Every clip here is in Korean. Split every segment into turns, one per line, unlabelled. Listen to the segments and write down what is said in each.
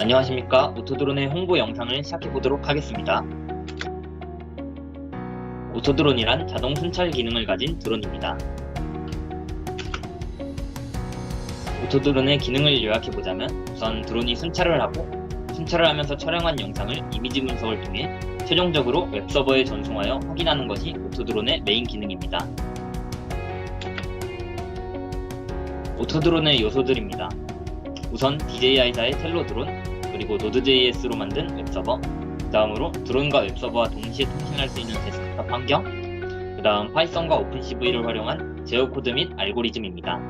안녕하십니까 오토드론의 홍보 영상을 시작해 보도록 하겠습니다. 오토드론이란 자동 순찰 기능을 가진 드론입니다. 오토드론의 기능을 요약해 보자면 우선 드론이 순찰을 하고 순찰을 하면서 촬영한 영상을 이미지 분석을 통해 최종적으로 웹서버에 전송하여 확인하는 것이 오토드론의 메인 기능입니다. 오토드론의 요소들입니다. 우선 DJI사의 텔로 드론, 그리고 노드.js로 만든 웹서버, 그 다음으로 드론과 웹서버와 동시에 통신할 수 있는 데스크탑 환경, 그 다음 파이썬과 오픈CV를 활용한 제어 코드 및 알고리즘입니다.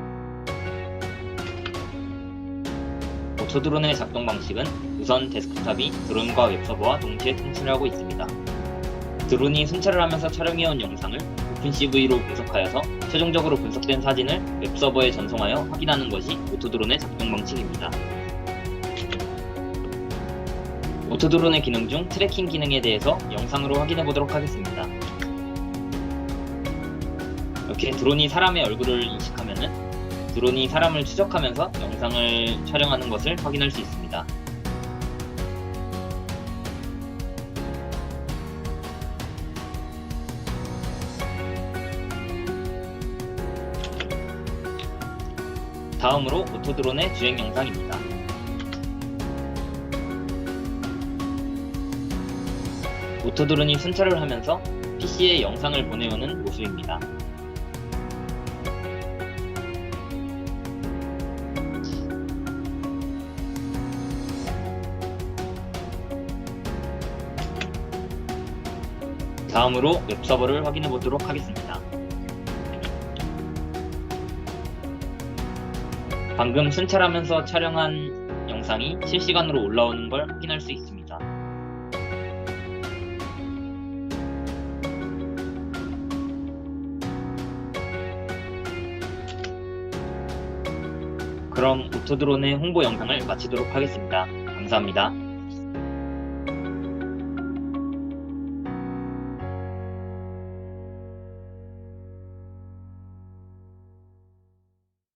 오토드론의 작동 방식은 우선 데스크탑이 드론과 웹서버와 동시에 통신을 하고 있습니다. 드론이 순찰을 하면서 촬영해온 영상을 오픈CV로 분석하여서 최종적으로 분석된 사진을 웹서버에 전송하여 확인하는 것이 오토드론의 작동 방식입니다. 오토드론의 기능 중 트래킹 기능에 대해서 영상으로 확인해 보도록 하겠습니다. 이렇게 드론이 사람의 얼굴을 인식하면은 드론이 사람을 추적하면서 영상을 촬영하는 것을 확인할 수 있습니다. 다음으로 오토드론의 주행 영상입니다. 오토드론이 순찰을 하면서 PC에 영상을 보내오는 모습입니다. 다음으로 웹서버를 확인해 보도록 하겠습니다. 방금 순찰하면서 촬영한 영상이 실시간으로 올라오는 걸 확인할 수 있습니다. 그럼 오토드론의 홍보 영상을 마치도록 하겠습니다. 감사합니다.